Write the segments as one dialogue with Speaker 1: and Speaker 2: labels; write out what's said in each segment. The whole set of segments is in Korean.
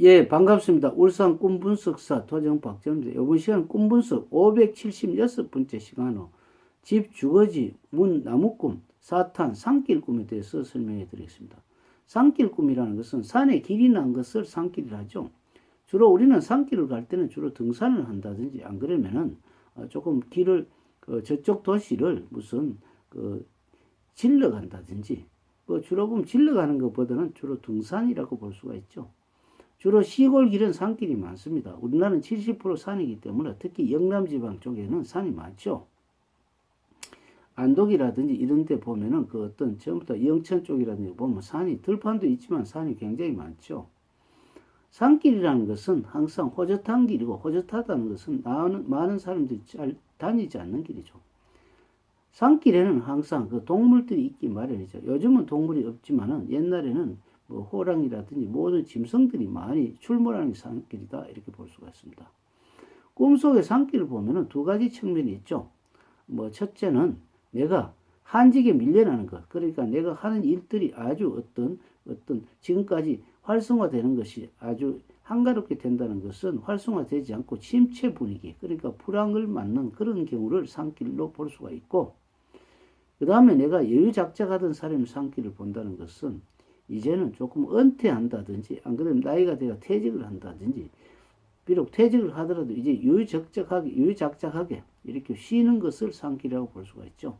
Speaker 1: 예, 반갑습니다. 울산 꿈분석사 도정 박정입니다. 이번 시간 꿈분석 576번째 시간으로 집, 주거지, 문, 나무꿈, 사탄, 산길 꿈에 대해서 설명해 드리겠습니다. 산길 꿈이라는 것은 산에 길이 난 것을 산길이라 하죠. 주로 우리는 산길을 갈 때는 주로 등산을 한다든지 안 그러면은 어, 조금 길을 그 저쪽 도시를 무슨 그 질러 간다든지 뭐 주로 보면 질러 가는 것보다는 주로 등산이라고 볼 수가 있죠. 주로 시골 길은 산길이 많습니다. 우리나라는 70% 산이기 때문에 특히 영남 지방 쪽에는 산이 많죠. 안독이라든지 이런 데 보면은 그 어떤 전부터 영천 쪽이라든지 보면 산이 들판도 있지만 산이 굉장히 많죠. 산길이라는 것은 항상 호젓한 길이고 호젓하다는 것은 많은, 많은 사람들이 잘 다니지 않는 길이죠. 산길에는 항상 그 동물들이 있기 마련이죠. 요즘은 동물이 없지만은 옛날에는 뭐 호랑이라든지 모든 짐승들이 많이 출몰하는 산길이다 이렇게 볼 수가 있습니다. 꿈속의 산길을 보면은 두 가지 측면이 있죠. 뭐 첫째는 내가 한직에 밀려나는 것. 그러니까 내가 하는 일들이 아주 어떤 어떤 지금까지 활성화되는 것이 아주 한가롭게 된다는 것은 활성화되지 않고 침체 분위기, 그러니까 불황을 맞는 그런 경우를 산길로 볼 수가 있고, 그 다음에 내가 여유작작하던 사람의 산길을 본다는 것은 이제는 조금 은퇴한다든지, 안 그러면 나이가 되어 퇴직을 한다든지, 비록 퇴직을 하더라도 이제 유유적적하게, 유유작작하게 이렇게 쉬는 것을 산길이라고 볼 수가 있죠.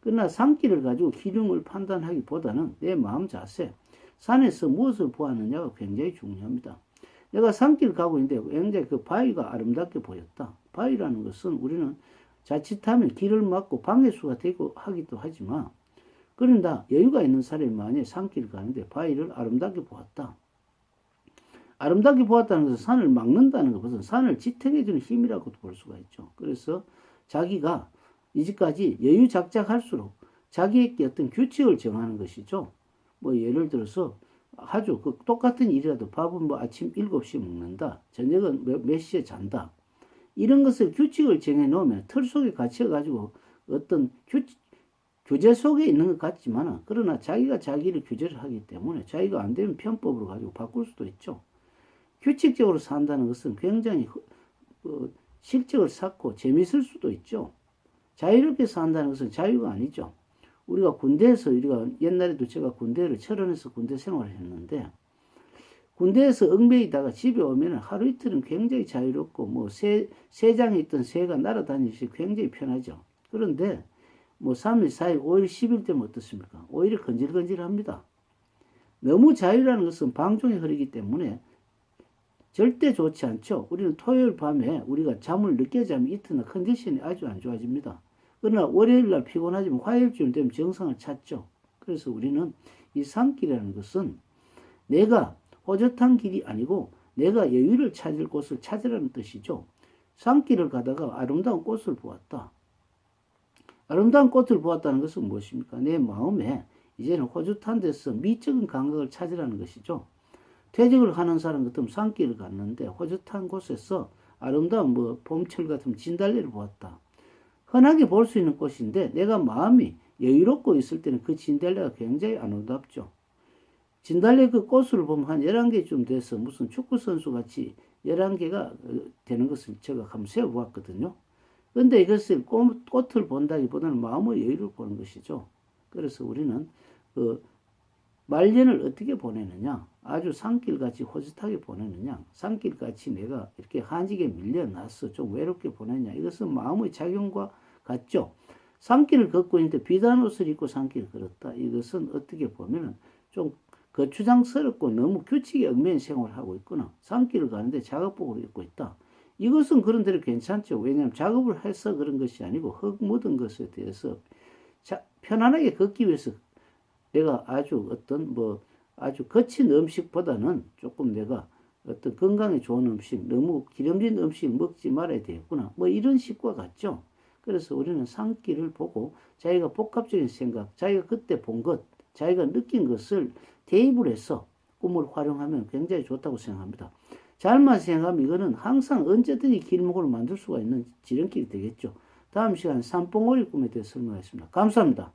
Speaker 1: 그러나 산길을 가지고 기lum을 판단하기보다는 내 마음 자세, 산에서 무엇을 보았느냐가 굉장히 중요합니다. 내가 산길 가고 있는데 굉장히 그 바위가 아름답게 보였다. 바위라는 것은 우리는 자칫하면 길을 막고 방해수가 되고 하기도 하지만 그런다 여유가 있는 사람이 만약 산길을 가는데 바위를 아름답게 보았다. 아름답게 보았다는 것은 산을 막는다는 것은 산을 지탱해주는 힘이라고도 볼 수가 있죠. 그래서 자기가 이제까지 여유작작할수록 자기에게 어떤 규칙을 정하는 것이죠. 뭐 예를 들어서 아주 그 똑같은 일이라도 밥은 뭐 아침 7시에 먹는다. 저녁은 몇, 몇 시에 잔다. 이런 것을 규칙을 정해 놓으면 틀 속에 갇혀 가지고 어떤 규칙 규제 속에 있는 것 같지만 그러나 자기가 자기를 규제를 하기 때문에 자기가 안 되면 편법으로 가지고 바꿀 수도 있죠. 규칙적으로 산다는 것은 굉장히 어, 실적을 쌓고 재미있을 수도 있죠. 자유롭게 산다는 것은 자유가 아니죠. 우리가 군대에서 우리가 옛날에도 제가 군대를 철원에서 군대 생활을 했는데 군대에서 얽매이다가 집에 오면 하루 이틀은 굉장히 자유롭고 뭐 새, 새장에 있던 새가 날아다니듯이 굉장히 편하죠. 그런데 뭐 3일, 4일, 5일, 10일 되면 어떻습니까? 오히려 건질건질합니다. 너무 자유라는 것은 방종이 흐르기 때문에 절대 좋지 않죠. 우리는 토요일 밤에 우리가 잠을 늦게 자면 이튿날 컨디션이 아주 안 좋아집니다. 그러나 월요일 날 피곤하지만 화요일쯤 되면 정상을 찾죠. 그래서 우리는 이 산길이라는 것은 내가 호젓한 길이 아니고 내가 여유를 찾을 곳을 찾으라는 뜻이죠. 산길을 가다가 아름다운 꽃을 보았다. 아름다운 꽃을 보았다는 것은 무엇입니까? 내 마음에 이제는 호젓한 데서 미적인 감각을 찾으라는 것이죠. 퇴직을 하는 사람 같으면 산길을 갔는데 호젓한 곳에서 아름다운 뭐 봄철 같은 진달래를 보았다. 흔하게 볼 수 있는 꽃인데 내가 마음이 여유롭고 있을 때는 그 진달래가 굉장히 아름답죠. 진달래 그 꽃을 보면 한 11개쯤 돼서 무슨 축구 선수 같이 11개가 되는 것을 제가 한번 세어보았거든요. 근데 이것을 꽃, 꽃을 본다기보다는 마음의 여유를 보는 것이죠. 그래서 우리는 그 말년을 어떻게 보내느냐? 아주 산길같이 호젓하게 보내느냐? 산길같이 내가 이렇게 한직에 밀려나서 좀 외롭게 보내냐? 이것은 마음의 작용과 같죠. 산길을 걷고 있는데 비단 옷을 입고 산길을 걸었다. 이것은 어떻게 보면은 좀 거추장스럽고 너무 규칙에 얽매인 생활을 하고 있거나 산길을 가는데 작업복을 입고 있다. 이것은 그런대로 괜찮죠. 왜냐하면 작업을 해서 그런 것이 아니고 흙 묻은 것에 대해서 자, 편안하게 걷기 위해서 내가 아주 어떤 뭐 아주 거친 음식보다는 조금 내가 어떤 건강에 좋은 음식, 너무 기름진 음식 먹지 말아야 되겠구나. 뭐 이런 식과 같죠. 그래서 우리는 산길을 보고 자기가 복합적인 생각, 자기가 그때 본 것, 자기가 느낀 것을 대입을 해서 꿈을 활용하면 굉장히 좋다고 생각합니다. 잘만 생각하면 이거는 항상 언제든지 길목을 만들 수가 있는 지름길이 되겠죠. 다음 시간 산봉오리 꿈에 대해서 설명하겠습니다. 감사합니다.